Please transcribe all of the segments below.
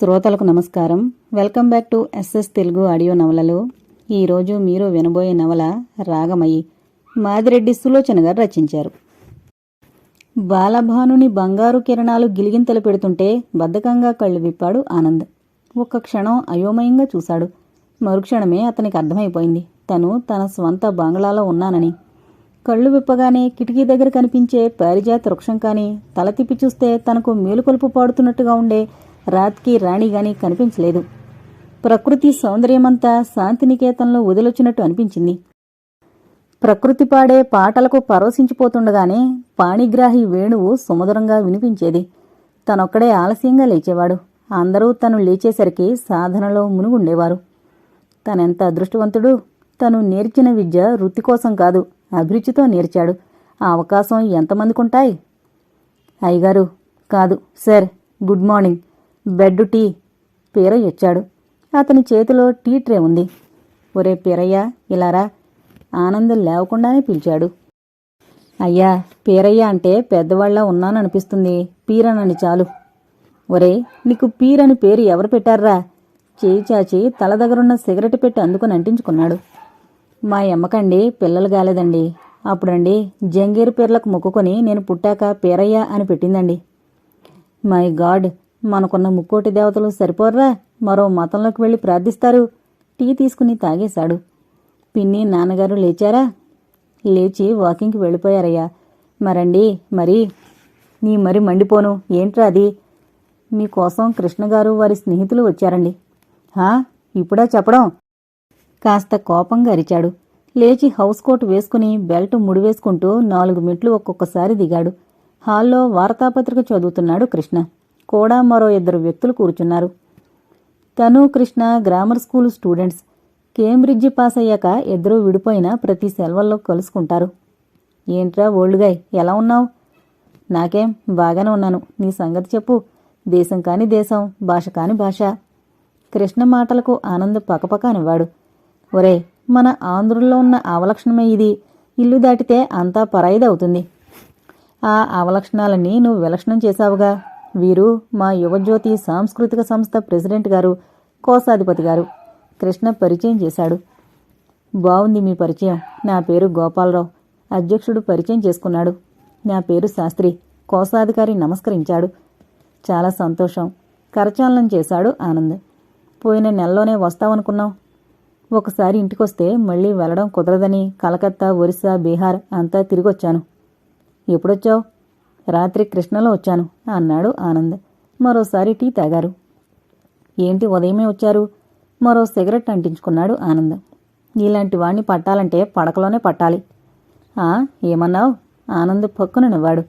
శ్రోతలకు నమస్కారం. Welcome back to SS Telugu audio నవలలు. ఈరోజు మీరు వినబోయే నవల రాగమయ్యి మాదిరెడ్డి సులోచన గారు రచించారు. బాలభానుని బంగారు కిరణాలు గిలిగింతలు పెడుతుంటే బద్ధకంగా కళ్ళు విప్పాడు ఆనంద్. ఒక్క క్షణం అయోమయంగా చూశాడు. మరుక్షణమే అతనికి అర్థమైపోయింది. తను తన స్వంత బంగ్లాలో ఉన్నానని. కళ్ళు విప్పగానే కిటికీ దగ్గర కనిపించే పారిజాత వృక్షం కానీ తల తిప్పి చూస్తే తనకు మేలుకొలుపు పాడుతున్నట్టుగా ఉండే రాత్కి రాణిగాని కనిపించలేదు. ప్రకృతి సౌందర్యమంతా శాంతినికేతంలో వదిలొచ్చినట్టు అనిపించింది. ప్రకృతి పాడే పాటలకు పరవశించిపోతుండగానే పాణిగ్రాహి వేణువు సుమధురంగా వినిపించేది. తనొక్కడే ఆలస్యంగా లేచేవాడు. అందరూ తను లేచేసరికి సాధనలో మునుగుండేవారు. తనెంత అదృష్టవంతుడు? తను నేర్చిన విద్య వృత్తి కోసం కాదు అభిరుచితో నేర్చాడు. ఆ అవకాశం ఎంతమందికుంటాయి? అయ్యగారు కాదు sir good morning. Bed tea Peerayya ఇచ్చాడు అతని చేతిలో టీ ట్రే ఉంది. ఒరే పీరయ్య ఇలారా ఆనందం లేవకుండానే పిలిచాడు. అయ్యా పీరయ్య అంటే పెద్దవాళ్ళ ఉన్నాననిపిస్తుంది. పీరనని చాలు. ఒరే నీకు పీరని పేరు ఎవరు పెట్టారా చేయి చాచి తల దగ్గరున్న సిగరెట్ పెట్టి అందుకుని అంటించుకున్నాడు. మా ఎమ్మకండి పిల్లలు కాలేదండి. అప్పుడండి జంగీరు పేర్లకు మొక్కుకొని నేను పుట్టాక పీరయ్య అని పెట్టిందండి. మై గాడ్ మనకున్న ముక్కోటి దేవతలు సరిపోర్రా? మరో మతంలోకి వెళ్ళి ప్రార్థిస్తారు. టీ తీసుకుని తాగేశాడు. పిన్ని నాన్నగారు లేచారా? లేచి వాకింగ్కి వెళ్ళిపోయారయ్యా. మరండి మరి. నీ మరి మండిపోను. ఏంట్రా అది? మీకోసం కృష్ణగారు వారి స్నేహితులు వచ్చారండి. హా? ఇప్పుడా చెప్పడం? కాస్త కోపంగా అరిచాడు. లేచి హౌస్ కోట్ వేసుకుని బెల్ట్ ముడివేసుకుంటూ నాలుగు మెట్లు ఒక్కొక్కసారి దిగాడు. హాల్లో వార్తాపత్రిక చదువుతున్నాడు కృష్ణ. కూడా మరో ఇద్దరు వ్యక్తులు కూర్చున్నారు. తను Krishna grammar school students Cambridge pass అయ్యాక ఇద్దరూ విడిపోయిన ప్రతి సెలవుల్లో కలుసుకుంటారు. ఏంట్రా ఓల్డ్గాయ్ ఎలా ఉన్నావు? నాకేం బాగానే ఉన్నాను. నీ సంగతి చెప్పు. దేశం కాని దేశం భాష కాని భాష. కృష్ణ మాటలకు ఆనంద్ అనివాడు ఒరే మన ఆంధ్రుల్లో ఉన్న అవలక్షణమే ఇది. ఇల్లు దాటితే అంతా పరాయిదవుతుంది. ఆ అవలక్షణాలన్నీ నువ్వు విలక్షణం చేశావుగా. వీరు మా యువజ్యోతి సాంస్కృతిక సంస్థ ప్రెసిడెంట్ గారు కోశాధిపతి గారు. కృష్ణ పరిచయం చేశాడు. బాగుంది మీ పరిచయం. నా పేరు గోపాలరావు. అధ్యక్షుడు పరిచయం చేసుకున్నాడు. నా పేరు శాస్త్రి. కోశాధికారి నమస్కరించాడు. చాలా సంతోషం. కరచాలనం చేశాడు ఆనంద్. పోయిన నెలలోనే వస్తావనుకున్నాం ఒకసారి ఇంటికొస్తే మళ్ళీ వెళ్ళడం కుదరదని కలకత్తా ఒరిస్సా బీహార్ అంతా తిరిగొచ్చాను. ఎప్పుడొచ్చావు? రాత్రి కృష్ణలో వచ్చాను అన్నాడు ఆనంద్. మరోసారి టీ తాగారు. ఏంటి ఉదయమే వచ్చారు? మరో సిగరెట్ అంటించుకున్నాడు ఆనంద్. ఇలాంటి వాణ్ణి పట్టాలంటే పడకలోనే పట్టాలి. ఆ ఏమన్నావు? ఆనంద్ పక్కున నవ్వాడు.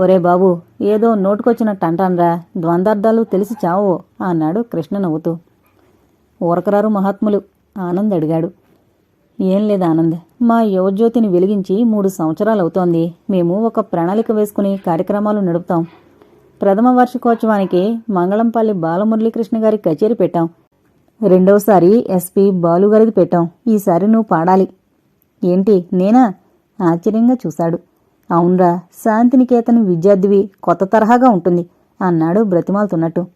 ఒరే బాబు ఏదో నోటుకొచ్చినట్టు అంటాన్రా. ద్వందార్థాలు తెలిసి చావో అన్నాడు కృష్ణ నవ్వుతూ. ఊరకరారు మహాత్ములు ఆనంద్ అడిగాడు. ఏం లేదు ఆనంద్. మా యువజ్యోతిని వెలిగించి మూడు సంవత్సరాలవుతోంది. మేము ఒక ప్రణాళిక వేసుకుని కార్యక్రమాలు నడుపుతాం. ప్రథమ వార్షికోత్సవానికి మంగళంపల్లి బాలమురళీకృష్ణ గారి కచేరీ పెట్టాం. రెండవసారి ఎస్పీ బాలుగారిది పెట్టాం. ఈసారి నువ్వు పాడాలి. ఏంటి? నేనా? ఆశ్చర్యంగా చూశాడు. అవునరా శాంతినికేతన్ విద్యార్థివి కొత్త తరహాగా ఉంటుంది అన్నాడు బ్రతిమాలుతున్నట్టు.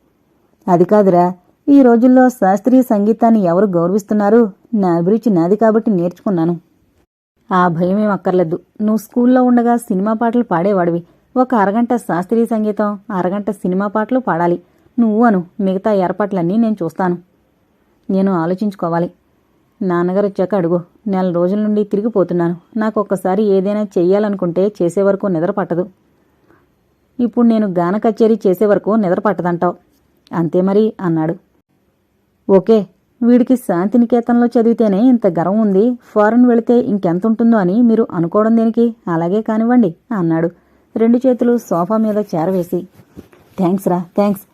అది కాదురా ఈ రోజుల్లో శాస్త్రీయ సంగీతాన్ని ఎవరు గౌరవిస్తున్నారు? నా అభిరుచి నాది కాబట్టి నేర్చుకున్నాను. ఆ భయమేం అక్కర్లేదు. నువ్వు స్కూల్లో ఉండగా సినిమా పాటలు పాడేవాడివి. ఒక అరగంట శాస్త్రీయ సంగీతం అరగంట సినిమా పాటలు పాడాలి. నువ్వు అను మిగతా ఏర్పాట్లన్నీ నేను చూస్తాను. నేను ఆలోచించుకోవాలి. నాన్నగారు వచ్చాక అడుగు. నెల రోజుల నుండి తిరిగిపోతున్నాను. నాకు ఒక్కసారి ఏదైనా చెయ్యాలనుకుంటే చేసే వరకు నిద్ర పట్టదు. ఇప్పుడు నేను గాన కచేరీ చేసే వరకు నిద్ర పట్టదంటావు. అంతే మరి అన్నాడు. ఓకే వీడికి శాంతినికేతన్లో చదివితేనే ఇంత గర్వం ఉంది. ఫారెన్ వెళితే ఇంకెంత ఉంటుందో అని మీరు అనుకోవడం దేనికి? అలాగే కానివ్వండి అన్నాడు. రెండు చేతులు సోఫా మీద చేరవేసి. థ్యాంక్స్ రా థ్యాంక్స్.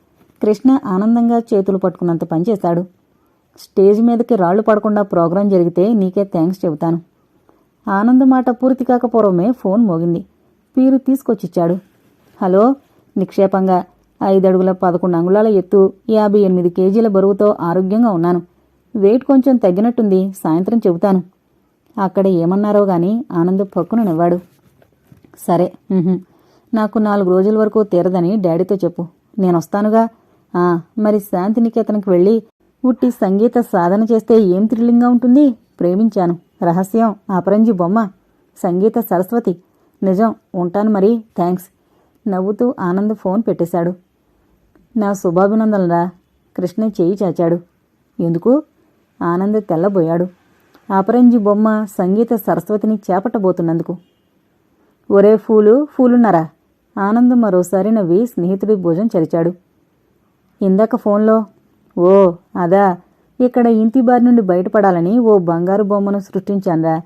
కృష్ణ ఆనందంగా చేతులు పట్టుకున్నంత పనిచేశాడు స్టేజ్ మీదకి రాళ్ళు పడకుండా ప్రోగ్రాం జరిగితే నీకే థ్యాంక్స్ చెబుతాను. ఆనంద్ మాట పూర్తి కాకపోవడమే ఫోన్ మోగింది. పీరు తీసుకొచ్చిచ్చాడు. హలో నిక్షేపంగా. ఐదడుగుల పదకొండు అంగుళాల ఎత్తు యాభై ఎనిమిది కేజీల బరువుతో ఆరోగ్యంగా ఉన్నాను. వెయిట్ కొంచెం తగ్గినట్టుంది సాయంత్రం చెబుతాను. అక్కడ ఏమన్నారో గాని ఆనంద్ పక్కున నవ్వాడు. సరే నాకు నాలుగు రోజుల వరకు తీరదని డాడీతో చెప్పు. నేనొస్తానుగా. ఆ మరి శాంతినికేతనకి వెళ్ళి ఉట్టి సంగీత సాధన చేస్తే ఏం థ్రిల్లింగ్గా ఉంటుంది? ప్రేమించాను. రహస్యం. అపరంజి బొమ్మ. సంగీత సరస్వతి. నిజం. ఉంటాను మరి. థ్యాంక్స్ నవ్వుతూ ఆనంద్ ఫోన్ పెట్టేశాడు. నా శుభాభినందనరా. కృష్ణ చేయి చాచాడు. ఎందుకు? ఆనంద్ తెల్లబోయాడు. అపరంజి బొమ్మ సంగీత సరస్వతిని చేపట్టబోతున్నందుకు. ఒరే ఫూలు ఫూలున్నారా? ఆనంద్ మరోసారి నవ్వి స్నేహితుడి భోజనం చరిచాడు. ఇందాక ఫోన్లో ఓ అదా ఇక్కడ ఇంటి బారి నుండి బయటపడాలని ఓ బంగారు బొమ్మను సృష్టించానురా.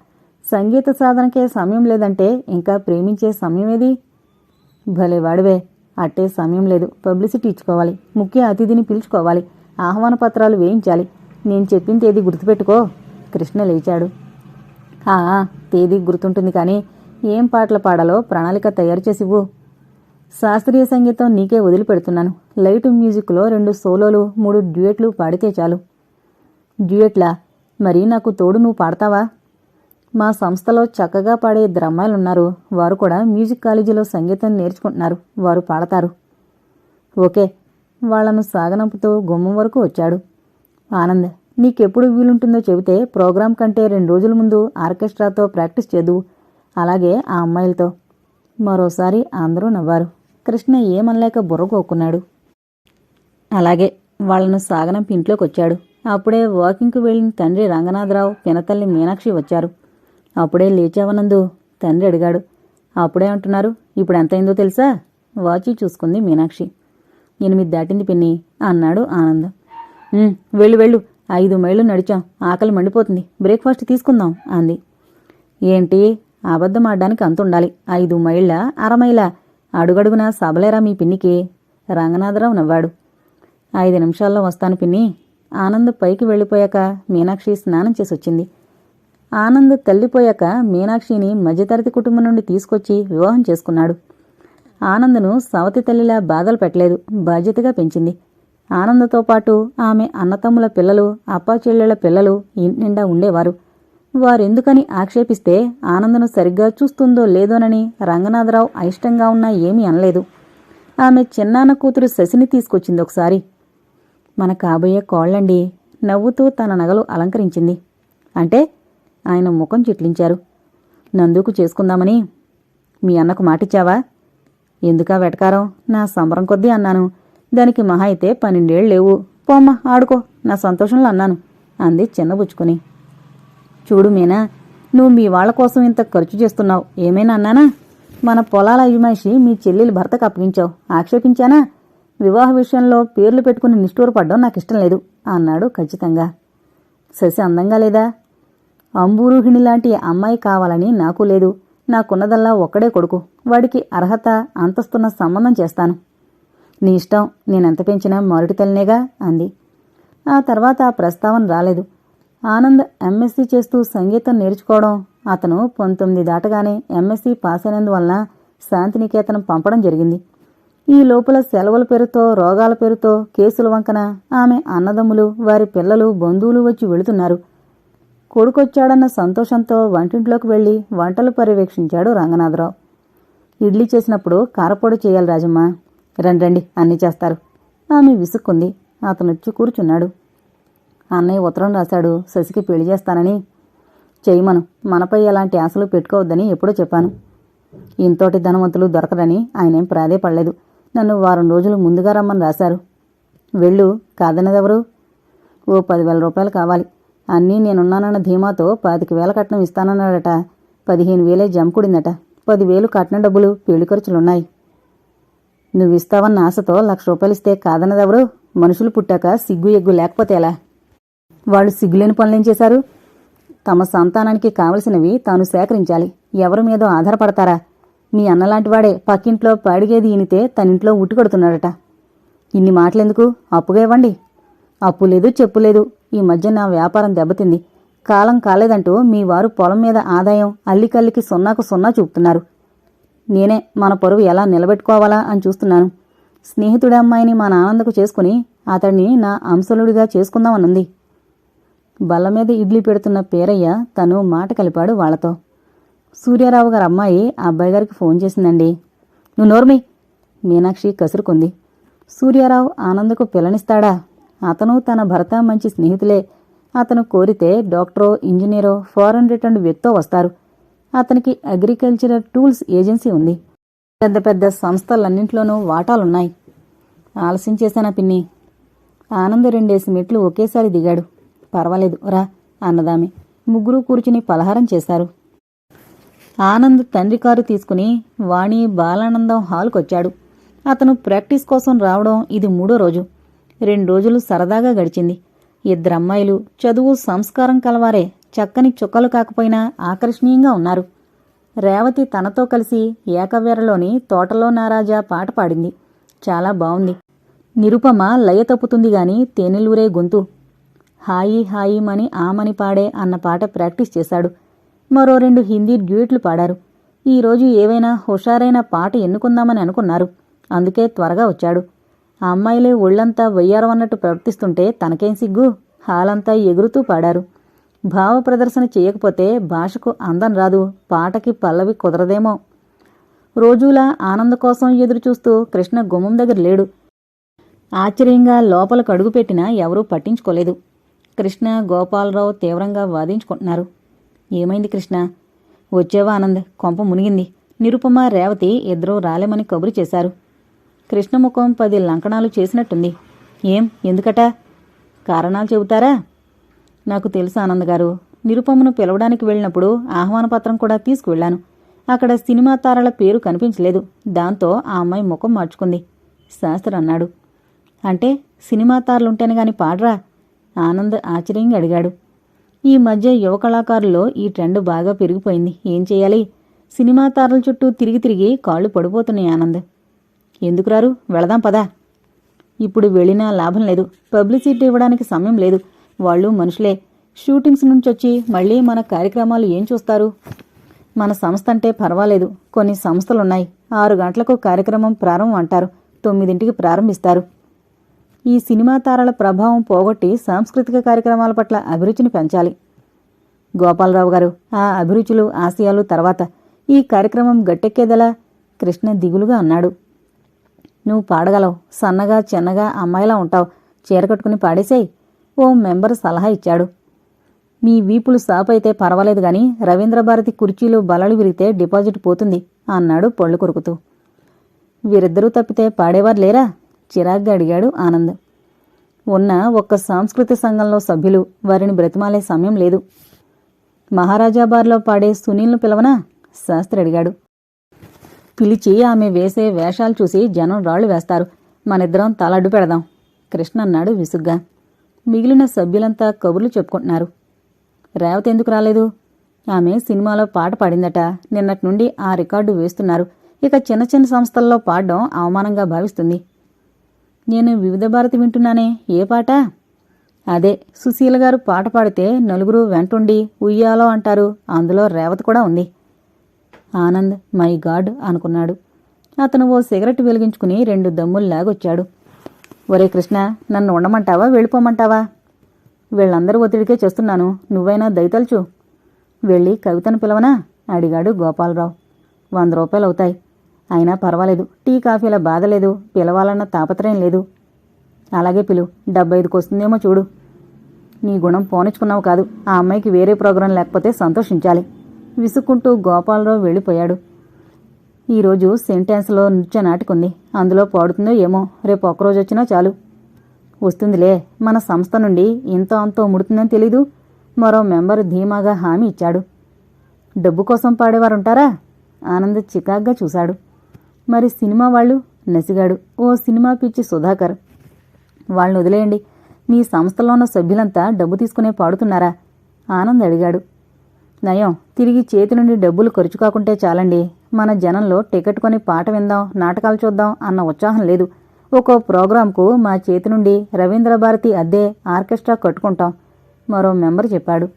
సంగీత సాధనకే సమయం లేదంటే ఇంకా ప్రేమించే సమయం ఏది? భలే వాడివే అట్టే సమయం లేదు. పబ్లిసిటీ ఇచ్చుకోవాలి. ముఖ్య అతిథిని పిలుచుకోవాలి. ఆహ్వాన పత్రాలు వేయించాలి. నేను చెప్పిన తేదీ గుర్తుపెట్టుకో. కృష్ణ లేచాడు. ఆ తేదీ గుర్తుంటుంది కానీ ఏం పాటలు పాడాలో ప్రణాళిక తయారు చేసివ్వు శాస్త్రీయ సంగీతం నీకే వదిలిపెడుతున్నాను. లైట్ మ్యూజిక్లో రెండు సోలోలు మూడు డ్యూయెట్లు పాడితే చాలు. డ్యూయెట్లా? మరి నాకు తోడు నువ్వు పాడతావా? మా సంస్థలో చక్కగా పాడే ఇద్దరు అమ్మాయిలున్నారు వారు కూడా మ్యూజిక్ కాలేజీలో సంగీతం నేర్చుకుంటున్నారు. వారు పాడతారు. ఓకే వాళ్ళను సాగనంపుతూ గుమ్మం వరకు వచ్చాడు. ఆనంద్ నీకెప్పుడు వీలుంటుందో చెబితే ప్రోగ్రాం కంటే రెండు రోజుల ముందు ఆర్కెస్ట్రాతో ప్రాక్టీస్ చేదువు అలాగే ఆ అమ్మాయిలతో. మరోసారి అందరూ నవ్వారు. కృష్ణ ఏమనలేక బుర్రకోక్కున్నాడు అలాగే వాళ్ళను సాగనంపి ఇంట్లోకి వచ్చాడు అప్పుడే వాకింగ్కు వెళ్ళిన తండ్రి రంగనాథరావు పినతల్లి మీనాక్షి వచ్చారు. అప్పుడే లేచావనందు తండ్రి అడిగాడు. అప్పుడే అంటున్నారు ఇప్పుడు ఎంతైందో తెలుసా? వాచి చూసుకుంది మీనాక్షి. ఎనిమిది దాటింది పిన్ని అన్నాడు ఆనందం. వెళ్ళు వెళ్ళు. ఐదు మైళ్ళు నడిచాం. ఆకలి మండిపోతుంది. బ్రేక్ఫాస్ట్ తీసుకుందాం అంది. ఏంటి? అబద్ధం ఆడడానికి అంతుండాలి ఐదు మైళ్ళ అరమైల అడుగడుగున సబలేరా మీ పిన్నికి? రంగనాథరావు నవ్వాడు. ఐదు నిమిషాల్లో వస్తాను పిన్ని. ఆనంద్ పైకి వెళ్ళిపోయాక మీనాక్షి స్నానం చేసొచ్చింది. ఆనంద్ తల్లిపోయాక మీనాక్షిని మధ్యతరగతి కుటుంబం నుండి తీసుకొచ్చి వివాహం చేసుకున్నాడు. ఆనందను సవతి తల్లిలా బాధలు పెట్టలేదు బాధ్యతగా పెంచింది. ఆనందతో పాటు ఆమె అన్నతమ్ముల పిల్లలు అప్పాచెల్లెళ్ళ పిల్లలు ఇంటి నిండా ఉండేవారు. వారెందుకని ఆక్షేపిస్తే ఆనందను సరిగ్గా చూస్తుందో లేదోనని రంగనాథరావు అయిష్టంగా ఉన్నా ఏమీ అనలేదు. ఆమె చిన్నాన్న కూతురు శశిని తీసుకొచ్చింది ఒకసారి. మన కాబోయే కోళ్ళండి నవ్వుతూ తన నగలు అలంకరించింది. అంటే ఆయన ముఖం చిట్లించారు. నందుకు చేసుకుందామని. మీ అన్నకు మాటిచ్చావా? ఎందుకా వెటకారం? నా సంబరం కొద్దీ అన్నాను. దానికి మహా అయితే పన్నెండేళ్ళు లేవు. పోమ్మ ఆడుకో. నా సంతోషంలో అన్నాను. అంది చిన్నబుచ్చుకుని చూడు మీనా నువ్వు మీ వాళ్ళ కోసం ఇంత ఖర్చు చేస్తున్నావు. ఏమైనా అన్నానా? మన పొలాల యజమాషి మీ చెల్లెలు భర్తకు అప్పగించావు. ఆక్షేపించానా? వివాహ విషయంలో పేర్లు పెట్టుకుని నిష్ఠూరపడ్డం నాకు ఇష్టం లేదు అన్నాడు ఖచ్చితంగా. శశి అందంగా లేదా? అంబూరుహిణి లాంటి అమ్మాయి కావాలని నాకు లేదు. నాకున్నదల్లా ఒక్కడే కొడుకు. వాడికి అర్హత అంతస్తున్న సంబంధం చేస్తాను. నీ ఇష్టం నేనెంత పెంచినా మొరటి తల్లినేగా అంది. ఆ తర్వాత ఆ ప్రస్తావన రాలేదు. ఆనంద్ ఎంఎస్సీ చేస్తూ సంగీతం నేర్చుకోవడం అతను పంతొమ్మిది దాటగానే ఎంఎస్సీ పాస్ అయినందువలన శాంతినికేతనం పంపడం జరిగింది. ఈ లోపల సెలవుల పేరుతో రోగాల పేరుతో కేసుల వంకన ఆమె అన్నదమ్ములు వారి పిల్లలు బంధువులు వచ్చి వెళుతున్నారు. కొడుకొచ్చాడన్న సంతోషంతో వంటింట్లోకి వెళ్ళి వంటలు పర్యవేక్షించాడు రంగనాథరావు. ఇడ్లీ చేసినప్పుడు కారపొడి చేయాలి రాజమ్మ. రండి రండి అన్నీ చేస్తారు. ఆమె విసుక్కుంది. అతను వచ్చి కూర్చున్నాడు. అన్నయ్య ఉత్తరం రాశాడు. శశికి పెళ్ళి చేస్తానని. చేయమను. మనపై ఎలాంటి ఆశలు పెట్టుకోవద్దని ఎప్పుడో చెప్పాను. ఇంతోటి ధనవంతులు దొరకరని ఆయనేం ప్రాధేయపడలేదు. నన్ను వారం రోజులు ముందుగా రమ్మని రాశారు. వెళ్ళు కాదన్నదెవరు ఓ పదివేల రూపాయలు కావాలి. అన్నీ నేనున్నానన్న ధీమాతో పాతిక వేల కట్నం ఇస్తానన్నాడట. పదిహేను వేలే జమకూడిందట పదివేలు కట్నం డబ్బులు పెళ్ళి ఖర్చులున్నాయి. నువ్వు ఇస్తావన్న ఆశతో లక్ష రూపాయలు ఇస్తే కాదన్నదెవరు? మనుషులు పుట్టాక సిగ్గు ఎగ్గు లేకపోతే ఎలా? వాళ్ళు సిగ్గులేని పనులేం చేశారు? తమ సంతానానికి కావలసినవి తాను సేకరించాలి. ఎవరి మీదో ఆధారపడతారా? మీ అన్నలాంటివాడే పక్కింట్లో పాడిగేది ఈనితే తనింట్లో ఉట్టుకొడుతున్నాడట ఇన్ని మాటలెందుకు? అప్పుగా ఇవ్వండి. అప్పు లేదు చెప్పు లేదు ఈ మధ్య నా వ్యాపారం దెబ్బతింది. కాలం కాలేదంటూ మీ వారు పొలం మీద ఆదాయం అల్లికల్లికి సున్నాకు సున్నా చూపుతున్నారు. నేనే మన పరువు ఎలా నిలబెట్టుకోవాలా అని చూస్తున్నాను. స్నేహితుడి అమ్మాయిని మా నానందకు చేసుకుని అతడిని నా అంశలుడిగా చేసుకుందామనుంది. బల్ల మీద ఇడ్లీ పెడుతున్న పేరయ్య తను మాట కలిపాడు వాళ్ళతో సూర్యారావు గారి అమ్మాయి అబ్బాయి గారికి ఫోన్ చేసిందండి. నువ్వు నోర్మి! మీనాక్షి కసురుకుంది. సూర్యారావు ఆనందకు పిల్లనిస్తాడా అతను తన భర్త మంచి స్నేహితులే. అతను కోరితే డాక్టరో ఇంజనీరో ఫారెన్ రిటర్న్ వ్యక్తో వస్తారు. అతనికి అగ్రికల్చరల్ టూల్స్ ఏజెన్సీ ఉంది. పెద్ద పెద్ద సంస్థలన్నింటిలోనూ వాటాలున్నాయి. ఆలస్యం చేశానా పిన్ని? ఆనంద్ రెండేసి మెట్లు ఒకేసారి దిగాడు. పర్వాలేదు రా అన్నదామె. ముగ్గురు కూర్చుని పలహారం చేశారు. ఆనంద్ తండ్రి కారు తీసుకుని వాణి బాలానందం హాల్కొచ్చాడు. అతను ప్రాక్టీస్ కోసం రావడం ఇది మూడో రోజు. రెండు రోజులు సరదాగా గడిచింది. ఇద్దరమ్మాయిలు చదువు సంస్కారం కలవారే చక్కని చుక్కలు కాకపోయినా ఆకర్షణీయంగా ఉన్నారు. రేవతి తనతో కలిసి ఏకవీరలోని తోటలో నారాజా పాట పాడింది. చాలా బావుంది. నిరుపమ లయ తప్పుతుంది గాని తేనెలూరే గొంతు. హాయి హాయి మని ఆమని పాడే అన్న పాట ప్రాక్టీస్ చేశాడు. మరో రెండు హిందీ డ్యూయట్లు పాడారు. ఈరోజు ఏవైనా హుషారైన పాట ఎన్నుకుందామని అనుకున్నారు. అందుకే త్వరగా వచ్చాడు. ఆ అమ్మాయిలే ఒళ్ళంతా వయ్యారం అన్నట్టు ప్రవర్తిస్తుంటే తనకేం సిగ్గు? హాలంతా ఎగురుతూ పాడారు. భావ ప్రదర్శన చేయకపోతే భాషకు అందం రాదు పాటకి పల్లవి కుదరదేమో. రోజూలా ఆనంద కోసం ఎదురుచూస్తూ కృష్ణ గుమ్మం దగ్గర లేడు. ఆశ్చర్యంగా లోపలకు అడుగుపెట్టినా ఎవరూ పట్టించుకోలేదు. కృష్ణ గోపాలరావు తీవ్రంగా వాదించుకుంటున్నారు. ఏమైంది కృష్ణ? వచ్చేవా ఆనంద్? కొంప మునిగింది. నిరుపమ రేవతి ఇద్దరూ రాలేమని కబురు చేశారు. కృష్ణముఖం పది లంకణాలు చేసినట్టుంది. ఏం? ఎందుకట? కారణాలు చెబుతారా? నాకు తెలుసు ఆనంద్ గారు. నిరుపమను పిలవడానికి వెళ్ళినప్పుడు ఆహ్వాన పత్రం కూడా తీసుకువెళ్ళాను. అక్కడ సినిమా తారల పేరు కనిపించలేదు. దాంతో ఆ అమ్మాయి ముఖం మార్చుకుంది. శాస్త్రి అన్నాడు. అంటే సినిమా తారలుంటేనే గాని పాడరా? ఆనంద్ ఆశ్చర్యంగా అడిగాడు. ఈ మధ్య యువ కళాకారుల్లో ఈ ట్రెండ్ బాగా పెరిగిపోయింది. ఏం చేయాలి? సినిమా తారల చుట్టూ తిరిగి తిరిగి కాళ్ళు పడిపోతున్నాయి ఆనంద్. ఎందుకు రారు? వెళదాం పదా. ఇప్పుడు వెళ్ళినా లాభం లేదు. పబ్లిసిటీ ఇవ్వడానికి సమయం లేదు. వాళ్ళు మనుషులే. షూటింగ్స్ నుంచి వచ్చి మళ్ళీ మన కార్యక్రమాలు ఏం చూస్తారు? మన సంస్థ అంటే పర్వాలేదు. కొన్ని సంస్థలున్నాయి. ఆరు గంటలకు కార్యక్రమం ప్రారంభం అంటారు. తొమ్మిదింటికి ప్రారంభిస్తారు. ఈ సినిమా తారల ప్రభావం పోగొట్టి సాంస్కృతిక కార్యక్రమాల పట్ల అభిరుచిని పెంచాలి. గోపాలరావు గారు ఆ అభిరుచులు ఆశయాలు తర్వాత ఈ కార్యక్రమం గట్టెక్కేదలా కృష్ణ దిగులుగా అన్నాడు. నువ్వు పాడగలవు. సన్నగా చిన్నగా అమ్మాయిలా ఉంటావు. చీర కట్టుకుని పాడేసేయ్. ఓ మెంబర్ సలహా ఇచ్చాడు. మీ వీపులు సాప్ అయితే పర్వాలేదు గాని రవీంద్రభారతి కుర్చీలు బలలు విరిగితే డిపాజిట్ పోతుంది అన్నాడు పళ్ళు కొరుకుతూ. వీరిద్దరూ తప్పితే పాడేవారు లేరా? చిరాగ్గా అడిగాడు ఆనంద్. ఉన్న ఒక్క సాంస్కృతిక సంఘంలో సభ్యులు వారిని బ్రతిమాలే సమయం లేదు. మహారాజా బార్లో పాడే సునీల్ను పిలవనా? శాస్త్రి అడిగాడు. పిలిచి ఆమె వేసే వేషాలు చూసి జనం రాళ్ళు వేస్తారు. మనిద్దరం తలడ్డు పెడదాం. కృష్ణ అన్నాడు విసుగ్గా. మిగిలిన సభ్యులంతా కబుర్లు చెప్పుకుంటున్నారు. రేవతి ఎందుకు రాలేదు? ఆమె సినిమాలో పాట పాడిందట. నిన్నటి నుండి ఆ రికార్డు వేస్తున్నారు. ఇక చిన్న చిన్న సంస్థల్లో పాడడం అవమానంగా భావిస్తుంది. నేను వివిధ భారతి వింటున్నానే. ఏ పాట? అదే సుశీల గారు పాట పాడితే నలుగురు వెంటుండి ఉయ్యాలో అంటారు. అందులో రేవతి కూడా ఉంది. ఆనంద్ మై గాడ్ అనుకున్నాడు. అతను ఓ సిగరెట్ వెలిగించుకుని రెండు దమ్ముల్లాగొచ్చాడు ఒరే కృష్ణ నన్ను ఉండమంటావా? వెళ్ళిపోమంటావా? వీళ్ళందరూ ఒత్తిడికే చేస్తున్నాను. నువ్వైనా దయతలుచు వెళ్ళి కవితను పిలవనా? అడిగాడు గోపాలరావు. వంద రూపాయలు అవుతాయి. అయినా పర్వాలేదు. టీ కాఫీల బాధ లేదు. పిలవాలన్న తాపత్రయం లేదు. అలాగే పిలు. డెబ్బై ఐదుకు వస్తుందేమో చూడు. నీ గుణం పోనిచ్చుకున్నావు కాదు. ఆ అమ్మాయికి వేరే ప్రోగ్రాం లేకపోతే సంతోషించాలి. విసుక్కుంటూ గోపాలరావు వెళ్ళిపోయాడు. ఈరోజు సెంటెన్స్లో నృత్య నాటుకుంది. అందులో పాడుతుందో ఏమో రేపు ఒక్కరోజు వచ్చినా చాలు. వస్తుందిలే మన సంస్థ నుండి ఇంత అంతో ముడుతుందని తెలీదు. మరో మెంబర్ ధీమాగా హామీ ఇచ్చాడు. డబ్బు కోసం పాడేవారుంటారా? ఆనంద్ చికాగ్గా చూశాడు. మరి సినిమా వాళ్ళు? నసిగాడు. ఓ సినిమా పిచ్చి సుధాకర్. వాళ్ళని వదిలేయండి. మీ సంస్థలో ఉన్న సభ్యులంతా డబ్బు తీసుకునే పాడుతున్నారా? ఆనంద్ అడిగాడు. నయం. తిరిగి చేతి నుండి డబ్బులు ఖర్చు కాకుంటే చాలండి. మన జనంలో టికెట్ కొని పాట విందాం నాటకాలు చూద్దాం అన్న ఉత్సాహం లేదు. ఒక్కో ప్రోగ్రాంకు మా చేతి నుండి రవీంద్రభారతి అద్దే అద్దె ఆర్కెస్ట్రా కట్టుకుంటాం మరో మెంబర్ చెప్పాడు.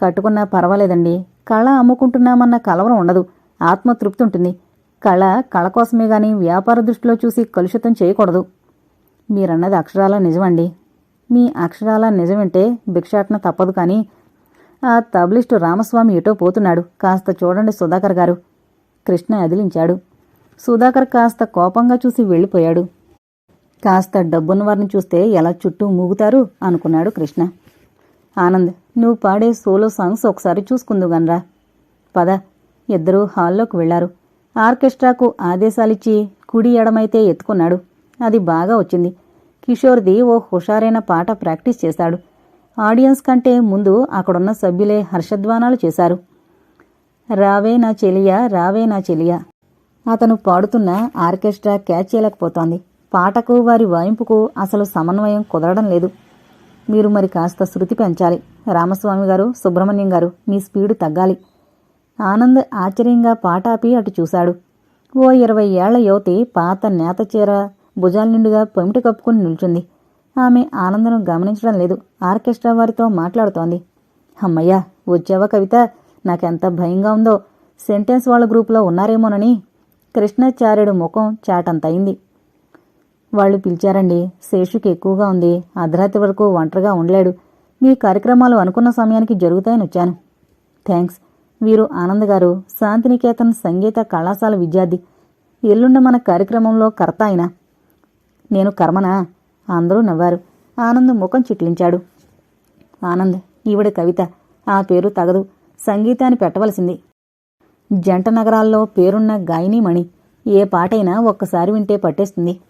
కట్టుకున్నా పర్వాలేదండి. కళ అమ్ముకుంటున్నామన్న కలవరం ఉండదు. ఆత్మతృప్తి ఉంటుంది. కళ కళ కోసమే గాని వ్యాపార దృష్టిలో చూసి కలుషితం చేయకూడదు. మీరన్నది అక్షరాల నిజమండి. మీ అక్షరాల నిజమంటే భిక్షాటన తప్పదు కానీ ఆ తబలిస్టు రామస్వామి ఎటో పోతున్నాడు. కాస్త చూడండి సుధాకర్ గారు. కృష్ణ అదిలించాడు. సుధాకర్ కాస్త కోపంగా చూసి వెళ్ళిపోయాడు. కాస్త డబ్బున్న వారిని చూస్తే ఎలా చుట్టూ మూగుతారు అనుకున్నాడు కృష్ణ. ఆనంద్ నువ్వు పాడే సోలో సాంగ్స్ ఒకసారి చూసుకుందుగనరా పద. ఇద్దరూ హాల్లోకి వెళ్ళారు ఆర్కెస్ట్రాకు ఆదేశాలిచ్చి కుడి ఎడమైతే ఎత్తుకున్నాడు. అది బాగా వచ్చింది. కిషోర్ది ఓ హుషారైన పాట ప్రాక్టీస్ చేశాడు. ఆడియన్స్ కంటే ముందు అక్కడున్న సభ్యులే హర్షధ్వానాలు చేశారు. రావే నా చెలియా రావే నా చెలియా. అతను పాడుతున్న ఆర్కెస్ట్రా క్యాచ్ చేయలేకపోతోంది. పాటకు వారి వాయింపుకు అసలు సమన్వయం కుదరడం లేదు. మీరు మరి కాస్త శృతి పెంచాలి. రామస్వామి గారు సుబ్రహ్మణ్యం గారు మీ స్పీడు తగ్గాలి. ఆనంద్ ఆశ్చర్యంగా పాట ఆపి అటు చూశాడు. ఓ ఇరవై ఏళ్ళ యువతి పాత నేత చీర భుజాల నిండుగా పొమిటి కప్పుకుని నిల్చుంది. ఆమె ఆనందను గమనించడం లేదు. ఆర్కెస్ట్రా వారితో మాట్లాడుతోంది. అమ్మయ్యా వచ్చావా కవిత? నాకెంత భయంగా ఉందో. సెంటెన్స్ వాళ్ళ గ్రూపులో ఉన్నారేమోనని కృష్ణాచార్యుడు ముఖం చాటంతయింది. వాళ్ళు పిలిచారండి. శేషుకి ఎక్కువగా ఉంది. అర్ధరాత్రి వరకు ఒంటరిగా ఉండలేడు. మీ కార్యక్రమాలు అనుకున్న సమయానికి జరుగుతాయని వచ్చాను. థ్యాంక్స్ వీరు ఆనంద్ గారు శాంతినికేతన్ సంగీత కళాశాల విద్యార్థి. ఎల్లుండ మన కార్యక్రమంలో కర్త ఆయన. నేను కర్మనా? అందరూ నవ్వారు. ఆనంద్ ముఖం చిట్లించాడు. ఆనంద్ ఈవిడ కవిత. ఆ పేరు తగదు. సంగీతాన్ని పెట్టవలసింది. జంట నగరాల్లో పేరున్న గాయనీమణి ఏ పాటైనా ఒక్కసారి వింటే పట్టేస్తుంది.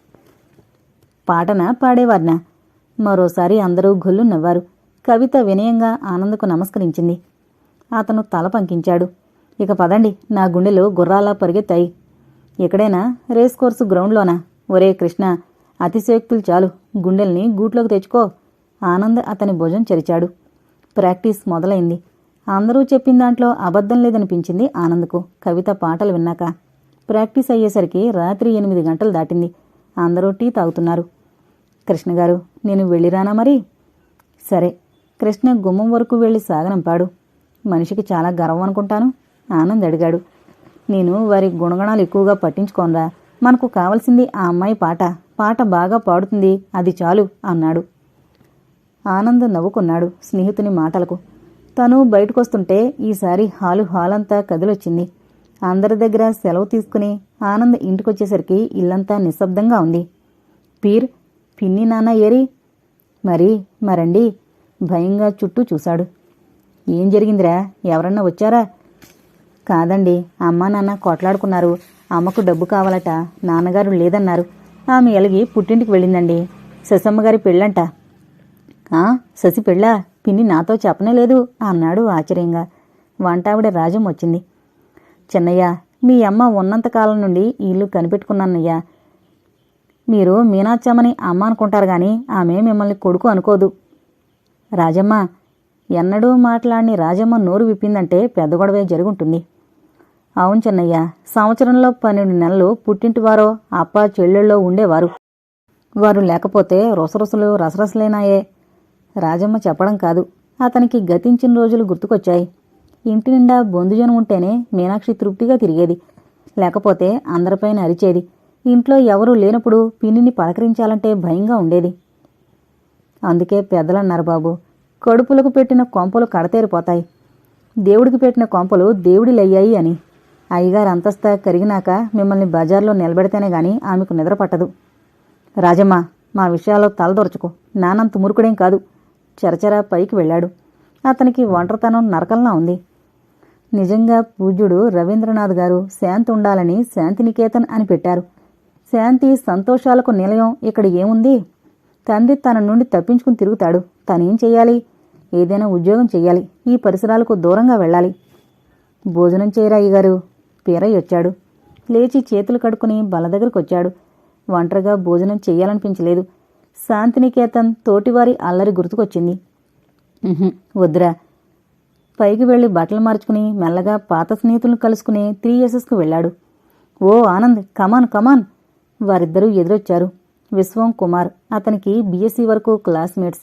పాటన పాడేవారినా. మరోసారి అందరూ గొల్లు నవ్వారు. కవిత వినయంగా ఆనందకు నమస్కరించింది. అతను తల పంకించాడు. ఇక పదండి నా గుండెలు గుర్రాలా పరిగెత్తాయి. ఎక్కడైనా రేస్ కోర్సు గ్రౌండ్లోనా? ఒరే కృష్ణ అతిశయోక్తులు చాలు. గుండెల్ని గూట్లోకి తెచ్చుకో. ఆనంద్ అతని భుజం చెరిచాడు. ప్రాక్టీస్ మొదలైంది. అందరూ చెప్పిన దాంట్లో అబద్ధం లేదనిపించింది ఆనంద్కు. కవిత పాటలు విన్నాక. ప్రాక్టీస్ అయ్యేసరికి రాత్రి ఎనిమిది గంటలు దాటింది. అందరూ టీ తాగుతున్నారు. కృష్ణగారు నేను వెళ్ళిరానా మరి? సరే. కృష్ణ గుమ్మం వరకు వెళ్ళి సాగనంపాడు మనిషికి చాలా గర్వం అనుకుంటాను? ఆనంద్ అడిగాడు. నేను వారి గుణగణాలు ఎక్కువగా పట్టించుకోనరా. మనకు కావలసింది ఆ అమ్మాయి పాట. పాట బాగా పాడుతుంది అది చాలు అన్నాడు. ఆనంద్ నవ్వుకున్నాడు స్నేహితుని మాటలకు. తను బయటకొస్తుంటే ఈసారి హాలు హాలంతా కదిలొచ్చింది. అందరి దగ్గర సెలవు తీసుకుని ఆనంద్ ఇంటికొచ్చేసరికి ఇల్లంతా నిశ్శబ్దంగా ఉంది. పీర్ పిన్ని నాన్న ఏరి? మరి మరండి? భయంగా చుట్టూ చూశాడు. ఏం జరిగిందిరా? ఎవరన్నా వచ్చారా? కాదండి అమ్మా నాన్న కొట్లాడుకున్నారు. అమ్మకు డబ్బు కావాలట నాన్నగారు లేదన్నారు. ఆమె ఎలిగి పుట్టింటికి వెళ్ళిందండి. శశమ్మ గారి పెళ్ళంట. ఆ శశి పెళ్ళా? పిన్ని నాతో చెప్పనే లేదు అన్నాడు ఆశ్చర్యంగా. వంటావిడ రాజం వచ్చింది. చిన్నయ్య మీ అమ్మ ఉన్నంతకాలం నుండి ఇల్లు కనిపెట్టుకున్నానయ్యా. మీరు మీనాచమ్మని అమ్మ అనుకుంటారు గాని ఆమె మిమ్మల్ని కొడుకు అనుకోదు. రాజమ్మ ఎన్నడూ మాట్లాడిని రాజమ్మ నోరు విప్పిందంటే పెద్ద గొడవే జరుగుంటుంది. అవును చెన్నయ్య. సంవత్సరంలో పన్నెండు నెలలు పుట్టింటివారో అప్ప చెల్లెళ్ళో ఉండేవారు. వారు లేకపోతే రొసరొసలు రసరసలేనాయే. రాజమ్మ చెప్పడం కాదు. అతనికి గతించిన రోజులు గుర్తుకొచ్చాయి. ఇంటి నిండా బొందుజనం ఉంటేనే మీనాక్షి తృప్తిగా తిరిగేది. లేకపోతే అందరిపైన అరిచేది. ఇంట్లో ఎవరూ లేనప్పుడు పిన్నిని పలకరించాలంటే భయంగా ఉండేది. అందుకే పెద్దలన్నారు బాబు కడుపులకు పెట్టిన కొంపలు కడతేరిపోతాయి. దేవుడికి పెట్టిన కొంపలు దేవుడిలయ్యాయి అని. అయ్యగారు అంతస్తా కరిగినాక మిమ్మల్ని బజార్లో నిలబెడితేనే గాని ఆమెకు నిద్ర పట్టదు. రాజమ్మ మా విషయాల్లో తలదొరచుకో నానంత మురుకుడేం కాదు. చరచరా పైకి వెళ్ళాడు. అతనికి ఒంటరితనం నరకంలా ఉంది. నిజంగా పూజ్యుడు రవీంద్రనాథ్ గారు శాంతి ఉండాలని శాంతినికేతన్ అని పెట్టారు. శాంతి సంతోషాలకు నిలయం ఇక్కడ ఏముంది? తండ్రి తన నుండి తప్పించుకుని తిరుగుతాడు. తనేం చెయ్యాలి? ఏదైనా ఉద్యోగం చెయ్యాలి. ఈ పరిసరాలకు దూరంగా వెళ్ళాలి. భోజనం చేయరాయి గారు పీరయ్య వచ్చాడు లేచి చేతులు కడుక్కుని బల దగ్గరకు వచ్చాడు ఒంటరిగా భోజనం చెయ్యాలనిపించలేదు. శాంతినికేతన్ తోటివారి అల్లరి గుర్తుకొచ్చింది. వద్దురా. పైకి వెళ్ళి బట్టలు మార్చుకుని మెల్లగా పాత స్నేహితులను కలుసుకుని త్రీ ఇయర్సెస్కు వెళ్ళాడు. ఓ Anand come on come on. వారిద్దరూ ఎదురొచ్చారు. విశ్వం కుమార్ అతనికి బీఎస్సీ వరకు క్లాస్మేట్స్.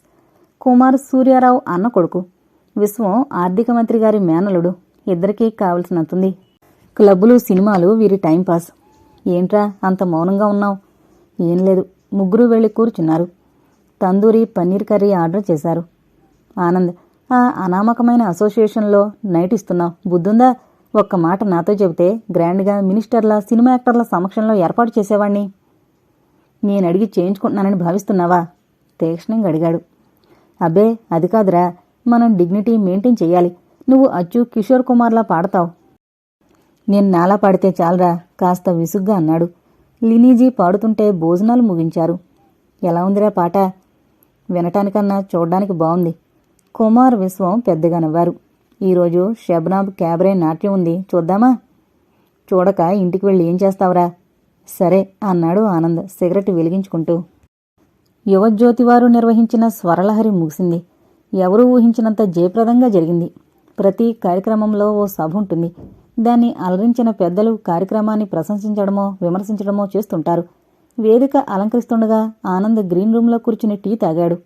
కుమార్ సూర్యారావు అన్న కొడుకు. విశ్వం ఆర్థిక మంత్రి గారి మేనలుడు ఇద్దరికీ కావలసినంతుంది. క్లబ్బులు సినిమాలు వీరి టైంపాస్ ఏంట్రా అంత మౌనంగా ఉన్నావు? ఏం లేదు ముగ్గురు వెళ్ళి కూర్చున్నారు. తందూరి పన్నీర్ కర్రీ ఆర్డర్ చేశారు. ఆనంద్ ఆ అనామకమైన అసోసియేషన్లో నైట్ ఇస్తున్నావు. బుద్ధుందా? ఒక్క మాట నాతో చెబితే గ్రాండ్గా మినిస్టర్ల సినిమా యాక్టర్ల సమక్షంలో ఏర్పాటు చేసేవాణ్ణి. నేను అడిగి చేయించుకుంటున్నానని భావిస్తున్నావా? తీక్షణంగా అడిగాడు. అబ్బే అది కాదురా. మనం డిగ్నిటీ మెయింటైన్ చేయాలి. నువ్వు అచ్చు కిషోర్ కుమార్లా పాడతావు. నేను నాలా పాడితే చాలరా కాస్త విసుగ్గా అన్నాడు. లినీజీ పాడుతుంటే భోజనాలు ముగించారు. ఎలా ఉందిరా పాట? వినటానికన్నా చూడ్డానికి బాగుంది. కుమార్ విశ్వం పెద్దగా నవ్వారు. ఈరోజు షబ్నాబ్ క్యాబరే నాట్యం ఉంది చూద్దామా? చూడక ఇంటికి వెళ్ళి ఏం చేస్తావురా? సరే అన్నాడు ఆనంద్ సిగరెట్ వెలిగించుకుంటూ. యువజ్యోతి వారు నిర్వహించిన స్వరలహరి ముగిసింది. ఎవరూ ఊహించినంత జయప్రదంగా జరిగింది. ప్రతి కార్యక్రమంలో ఓ సభ ఉంటుంది. దాన్ని అలరించిన పెద్దలు కార్యక్రమాన్ని ప్రశంసించడమో విమర్శించడమో చేస్తుంటారు. వేదిక అలంకరిస్తుండగా ఆనంద్ గ్రీన్ రూమ్లో కూర్చుని టీ తాగాడు.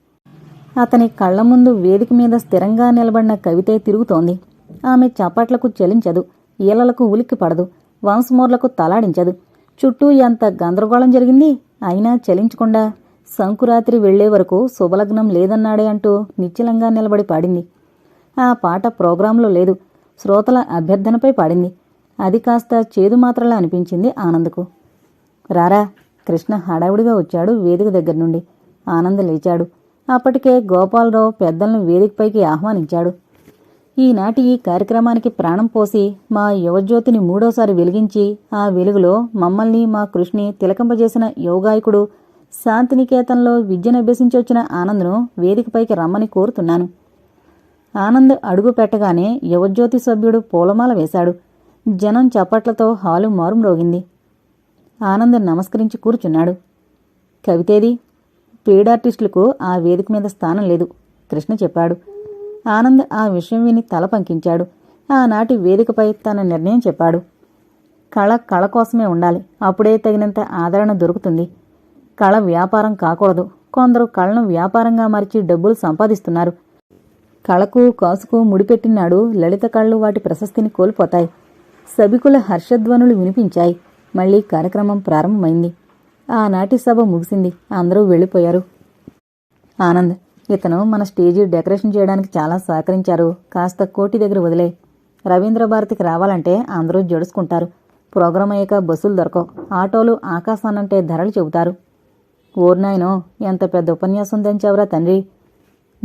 అతని కళ్ళ ముందు వేదిక మీద స్థిరంగా నిలబడిన కవితే తిరుగుతోంది. ఆమె చప్పట్లకు చలించదు ఈలలకు ఉలిక్కి పడదు వంశమోర్లకు తలాడించదు. చుట్టూ ఎంత గందరగోళం జరిగింది అయినా చలించకుండా సంకురాత్రి వెళ్ళే వరకు శుభలగ్నం లేదన్నాడే అంటూ నిశ్చలంగా నిలబడి పాడింది. ఆ పాట ప్రోగ్రాంలో లేదు. శ్రోతల అభ్యర్థనపై పాడింది. అది కాస్త చేదు మాత్రలా అనిపించింది ఆనంద్కు. రారా కృష్ణ హడావుడిగా వచ్చాడు వేదిక దగ్గర నుండి. ఆనంద్ లేచాడు. అప్పటికే గోపాలరావు పెద్దలను వేదికపైకి ఆహ్వానించాడు. ఈనాటి ఈ కార్యక్రమానికి ప్రాణం పోసి మా యువజ్యోతిని మూడోసారి వెలిగించి ఆ వెలుగులో మమ్మల్ని మా కృష్ణి తిలకంపజేసిన యోగాయకుడు శాంతినికేతన్లో విద్యనభ్యసించొచ్చిన ఆనంద్ను వేదికపైకి రమ్మని కోరుతున్నాను. ఆనంద్ అడుగు పెట్టగానే యువజ్యోతి సభ్యుడు పూలమాల వేశాడు. జనం చప్పట్లతో హాలు మారుమ్రోగింది. ఆనంద్ నమస్కరించి కూర్చున్నాడు. కవితేది పెయిడ్ ఆర్టిస్టులకు ఆ వేదిక మీద స్థానం లేదు కృష్ణ చెప్పాడు. ఆనంద్ ఆ విషయం విని తల పంకించాడు. ఆనాటి వేదికపై తన నిర్ణయం చెప్పాడు. కళ కళ కోసమే ఉండాలి అప్పుడే తగినంత ఆదరణ దొరుకుతుంది. కళ వ్యాపారం కాకూడదు. కొందరు కళను వ్యాపారంగా మార్చి డబ్బులు సంపాదిస్తున్నారు. కళకు కాసుకు ముడిపెట్టినాడు లలిత కళ్ళు వాటి ప్రశస్తిని కోల్పోతాయి. సభికుల హర్షధ్వనులు వినిపించాయి. మళ్ళీ కార్యక్రమం ప్రారంభమైంది. ఆనాటి సభ ముగిసింది. అందరూ వెళ్ళిపోయారు. ఆనంద్ ఇతను మన స్టేజీ డెకరేషన్ చేయడానికి చాలా సహకరించారు. కాస్త కోటి దగ్గర వదిలే. రవీంద్ర భారతికి రావాలంటే అందరూ జడుసుకుంటారు ప్రోగ్రాం అయ్యాక బస్సులు దొరకవు. ఆటోలు ఆకాశానంటే ధరలు చెబుతారు. ఓర్నాయనో ఎంత పెద్ద ఉపన్యాసం దంచావురా తండ్రి.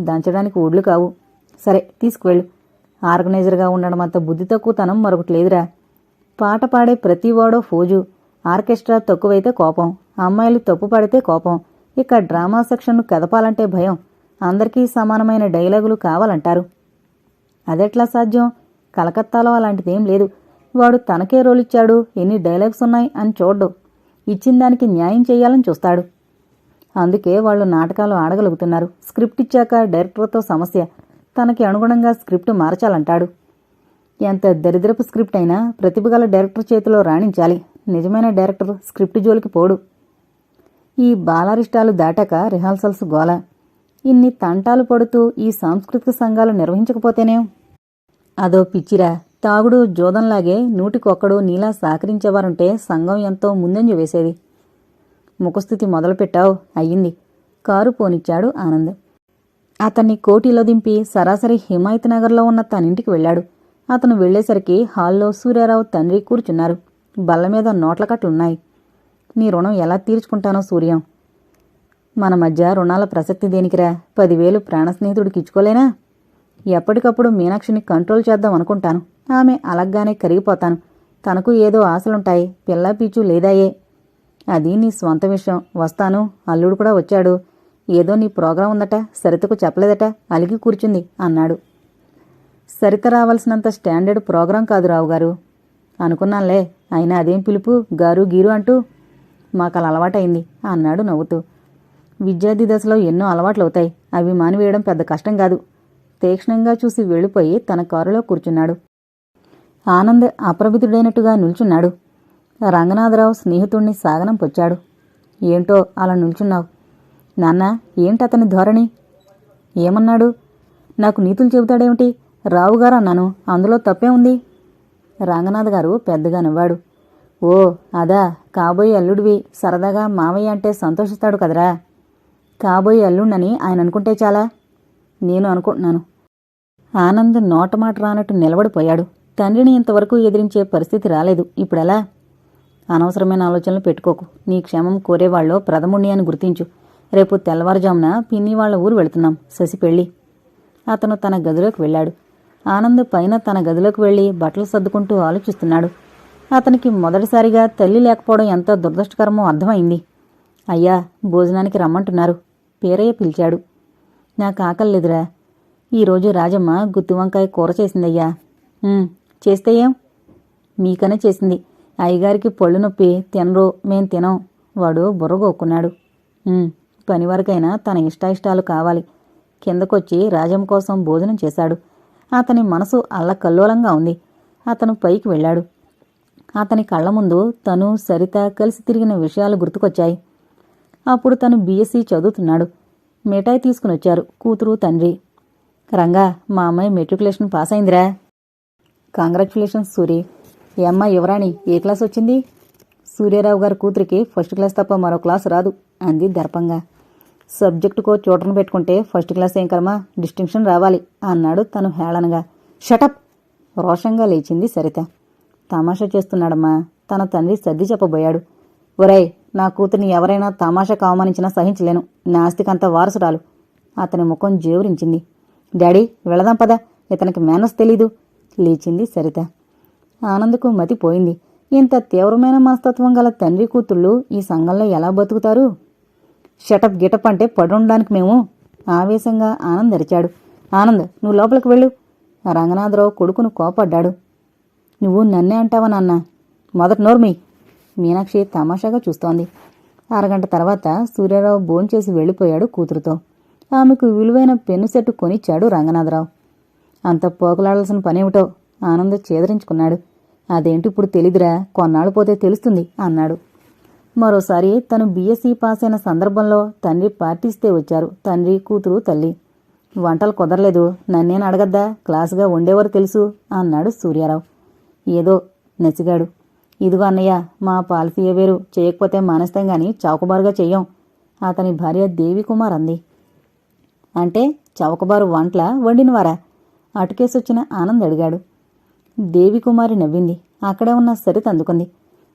దంచడానికి ఒడ్లు కావు. సరే తీసుకువెళ్ళు. ఆర్గనైజర్గా ఉండడం అంత బుద్ధి తక్కువతనం మరొకటి లేదురా. పాట పాడే ప్రతి వాడో ఫోజు. ఆర్కెస్ట్రా తక్కువైతే కోపం. అమ్మాయిలు తప్పు పడితే కోపం. ఇక డ్రామా సెక్షన్ను కదపాలంటే భయం. అందరికీ సమానమైన డైలాగులు కావాలంటారు. అదెట్లా సాధ్యం? కలకత్తాలో అలాంటిదేం లేదు. వాడు తనకే రోల్ ఇచ్చాడు ఎన్ని డైలాగ్స్ ఉన్నాయి అని చూడ్డు. ఇచ్చిన దానికి న్యాయం చేయాలని చూస్తాడు. అందుకే వాళ్ళు నాటకాలు ఆడగలుగుతున్నారు. స్క్రిప్ట్ ఇచ్చాక డైరెక్టర్తో సమస్య. తనకి అనుగుణంగా స్క్రిప్ట్ మార్చాలంటాడు. ఎంత దరిద్రపు స్క్రిప్ట్ అయినా ప్రతిభగల డైరెక్టర్ చేతిలో రాణించాలి. నిజమైన డైరెక్టర్ స్క్రిప్ట్ జోలికి పోడు. ఈ బాలారిష్టాలు దాటాక రిహార్సల్స్ గోల. ఇన్ని తంటాలు పడుతూ ఈ సాంస్కృతిక సంఘాలు నిర్వహించకపోతేనే? అదో పిచ్చిరా. తాగుడు జోదంలాగే నూటికొక్కడు నీలా సహకరించేవారుంటే సంఘం ఎంతో ముందంజ వేసేది. ముఖస్థితి మొదలుపెట్టావు. అయ్యింది. కారు పోనిచ్చాడు ఆనంద్. అతన్ని కోటిలో దింపి సరాసరి హిమాయత్ నగర్లో ఉన్న తనింటికి వెళ్ళాడు. అతను వెళ్ళేసరికి హాల్లో సూర్యారావు తండ్రి కూర్చున్నారు. బల్ల మీద నోట్ల కట్లున్నాయి నీ రుణం ఎలా తీర్చుకుంటానో సూర్యం? మన మధ్య రుణాల ప్రసక్తి దేనికిరా? పదివేలు ప్రాణ స్నేహితుడికి ఇచ్చుకోలేనా? ఎప్పటికప్పుడు మీనాక్షిని కంట్రోల్ చేద్దాం అనుకుంటాను. ఆమె అలగ్గానే కరిగిపోతాను. తనకు ఏదో ఆశలుంటాయి. పిల్లా పీచు లేదాయే. అది నీ స్వంత విషయం. వస్తాను. అల్లుడు కూడా వచ్చాడు. ఏదో నీ ప్రోగ్రాం ఉందట సరితకు చెప్పలేదట అలిగి కూర్చుంది అన్నాడు. సరిత రావాల్సినంత స్టాండర్డ్ ప్రోగ్రాం కాదు రావుగారు. అనుకున్నానులే అయినా అదేం పిలుపు గారు గీరు అంటూ మాకు అలా అలవాటైంది అన్నాడు నవ్వుతూ. విద్యార్థి దశలో ఎన్నో అలవాట్లు అవుతాయి అవి మానివేయడం పెద్ద కష్టం కాదు. తీక్షణంగా చూసి వెళ్ళిపోయి తన కారులో కూర్చున్నాడు. ఆనంద్ అప్రభితుడైనట్టుగా నిల్చున్నాడు. రంగనాథరావు స్నేహితుణ్ణి సాగనం పొచ్చాడు ఏంటో అలా నిల్చున్నావు? నాన్న ఏంటతని ధోరణి? ఏమన్నాడు? నాకు నీతులు చెబుతాడేమిటి? రావుగారు అన్నాను. అందులో తప్పే ఉంది. రంగనాథ్ గారు పెద్దగా నవ్వాడు. ఓ అదా కాబోయే అల్లుడివి సరదాగా మావయ్య అంటే సంతోషిస్తాడు కదరా. కాబోయే అల్లుడినని ఆయన అనుకుంటే చాలా. నేను అనుకుంటున్నాను. ఆనంద్ నోటమాట రానట్టు నిలబడిపోయాడు. తండ్రిని ఇంతవరకు ఎదిరించే పరిస్థితి రాలేదు. ఇప్పుడెలా? అనవసరమైన ఆలోచనలు పెట్టుకోకు. నీ క్షేమం కోరేవాళ్ళు ప్రథముణ్ణి అని గుర్తించు. రేపు తెల్లవారుజామున పిన్ని వాళ్ళ ఊరు వెళుతున్నాం శశి పెళ్ళి. అతను తన గదిలోకి వెళ్ళాడు. ఆనంద్ పైన తన గదిలోకి వెళ్ళి బట్టలు సర్దుకుంటూ ఆలోచిస్తున్నాడు. అతనికి మొదటిసారిగా తల్లి లేకపోవడం ఎంత దురదృష్టకరమో అర్థమైంది. అయ్యా భోజనానికి రమ్మంటున్నారు. పేరయ్య పిలిచాడు. నాకు ఆకలి లేదురా ఈరోజు రాజమ్మ గుత్తి వంకాయ కూర చేసిందయ్యా. చేస్తే ఏం? మీకనే చేసింది. అయ్యగారికి పళ్ళు నొప్పి తినరు మేం తినం. వాడు బుర్రగోక్కున్నాడు. "ఉమ్, పని వరకైనా తన ఇష్టాయిష్టాలు కావాలి. కిందకొచ్చి రాజం కోసం భోజనం చేశాడు. అతని మనసు అల్లకల్లోలంగా ఉంది. అతను పైకి వెళ్ళాడు. అతని కళ్ళ ముందు తను సరిత కలిసి తిరిగిన విషయాలు గుర్తుకొచ్చాయి. అప్పుడు తను బీఎస్సీ చదువుతున్నాడు. మిఠాయి తీసుకుని వచ్చారు కూతురు తండ్రి. రంగా మా అమ్మాయి మెట్రికులేషన్ పాస్ అయిందిరా కాంగ్రాచులేషన్స్ సూరి. ఏ అమ్మాయి యువరాణి ఏ క్లాస్ వచ్చింది? సూర్యారావు గారి కూతురికి ఫస్ట్ క్లాస్ తప్ప మరో క్లాస్ రాదు అంది దర్పంగా. సబ్జెక్టుకో చోటను పెట్టుకుంటే ఫస్ట్ క్లాస్ ఏం కర్మ? డిస్టింక్షన్ రావాలి అన్నాడు తను హేళనగా. షటప్ రోషంగా లేచింది సరిత. తమాషా చేస్తున్నాడమ్మా తన తండ్రి సర్ది చెప్పబోయాడు. ఒరేయ్ నా కూతుర్ని ఎవరైనా తమాషా కావమనించినా సహించలేను నాస్తికంత వారసురాలు అతని ముఖం జేవురించింది. డాడీ వెళదాం పద ఇతనికి మేనస్ తెలీదు లేచింది సరిత. ఆనందకు మతి పోయింది. ఇంత తీవ్రమైన మనస్తత్వం గల తండ్రి కూతుళ్ళు ఈ సంఘంలో ఎలా బతుకుతారు? షటప్ గిటప్ అంటే పడుండడానికి మేము ఆవేశంగా ఆనంద్ అరిచాడు. ఆనంద్ నువ్వు లోపలికి వెళ్ళు. రంగనాథరావు కొడుకును కోపడ్డాడు. నువ్వు నన్నే అంటావా నాన్న? మొదట నోర్మి. మీనాక్షి తమాషాగా చూస్తోంది. అరగంట తర్వాత సూర్యారావు భోంచేసి వెళ్ళిపోయాడు కూతురుతో. ఆమెకు విలువైన పెన్ను సెట్టు కొనిచ్చాడు రంగనాథరావు. అంత పోకలాడాల్సిన పనేమిటో ఆనంద్ చేదరించుకున్నాడు. అదేంటి ఇప్పుడు తెలీదురా? కొన్నాళ్ళు పోతే తెలుస్తుంది అన్నాడు. మరోసారి తను బీఎస్సీ పాస్ అయిన సందర్భంలో తండ్రి పార్టీస్తే వచ్చారు తండ్రి కూతురు తల్లి. వంటలు కుదరలేదు నన్నేం అడగద్దా? క్లాసుగా ఉండేవారు తెలుసు అన్నాడు సూర్యారావు. ఏదో నసిగాడు. ఇదిగో అన్నయ్య మా పాలసీయే వేరు చేయకపోతే మానేస్తాం గాని చౌకబారుగా చెయ్యం అతని భార్య దేవికుమార్ అంది. అంటే చౌకబారు వంటల వండినవారా? అటుకేసొచ్చిన ఆనంద్ అడిగాడు. దేవికుమారి నవ్వింది. అక్కడే ఉన్న సరిత అందుకుంది.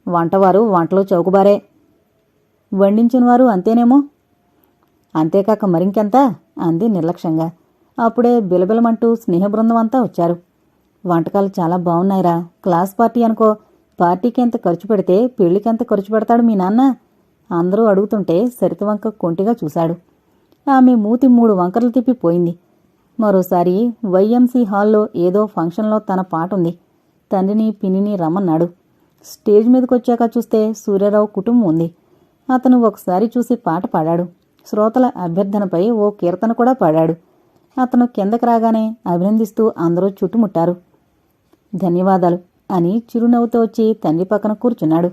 వంటవారు వంటలో చౌకబారే. వండించినవారు అంతేనేమో? అంతేకాక మరింకెంత? అంది నిర్లక్ష్యంగా. అప్పుడే బిలబిలమంటూ స్నేహ బృందం అంతా వచ్చారు. వంటకాలు చాలా బాగున్నాయిరా. క్లాస్ పార్టీ అనుకో. పార్టీకి ఎంత ఖర్చు పెడితే పెళ్ళికి ఎంత ఖర్చు పెడతాడు మీ నాన్న? అందరూ అడుగుతుంటే సరిత వంక కొంటిగా చూశాడు. ఆమె మూతి మూడు వంకరలు తిప్పి పోయింది. మరోసారి వైఎంసీ హాల్లో ఏదో ఫంక్షన్లో తన పాట ఉంది తండ్రిని పిన్నిని రమ్మన్నాడు. స్టేజ్ మీదకొచ్చాక చూస్తే సూర్యారావు కుటుంబం ఉంది. అతను ఒకసారి చూసి పాట పాడాడు. శ్రోతల అభ్యర్థనపై ఓ కీర్తన కూడా పాడాడు. అతను కిందకు రాగానే అభినందిస్తూ అందరూ చుట్టుముట్టారు. ధన్యవాదాలు అని చిరునవ్వుతో వచ్చి తండ్రి పక్కన కూర్చున్నాడు.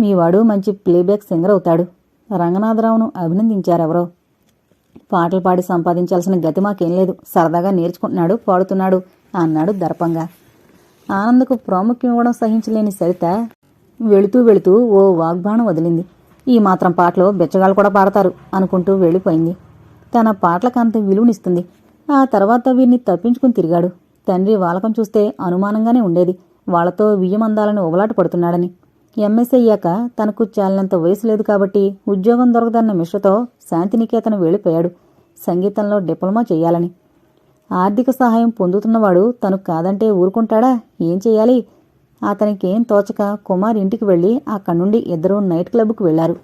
మీవాడు మంచి ప్లేబ్యాక్ సింగర్ అవుతాడు. రంగనాథరావును అభినందించారెవరో. పాటలు పాడి సంపాదించాల్సిన గతి మాకేం లేదు. సరదాగా నేర్చుకుంటున్నాడు పాడుతున్నాడు అన్నాడు దర్పంగా. ఆనందకు ప్రాముఖ్యం ఇవ్వడం సహించలేని సరిత వెళుతూ వెళుతూ ఓ వాగ్బాణం వదిలింది. ఈ మాత్రం పాటలు బెచ్చగాలు కూడా పాడతారు అనుకుంటూ వెళ్ళిపోయింది. తన పాటలకు అంత విలువనిస్తుంది. ఆ తర్వాత వీరిని తప్పించుకుని తిరిగాడు. తండ్రి వాలకం చూస్తే అనుమానంగానే ఉండేది. వాళ్ళతో వియ్యమందాలని ఉబలాట పడుతున్నాడని. ఎంఎస్ అయ్యాక తనకు చాలినంత వయసు లేదు కాబట్టి ఉద్యోగం దొరకదన్న మిషతో శాంతినికేతను వెళ్ళిపోయాడు. సంగీతంలో డిప్లొమా చేయాలని. ఆర్థిక సహాయం పొందుతున్నవాడు తను కాదంటే ఊరుకుంటాడా? ఏం చేయాలి? అతనికేం తోచక కుమార్ ఇంటికి వెళ్ళి అక్కడి నుండి ఇద్దరూ నైట్ క్లబ్కు వెళ్ళారు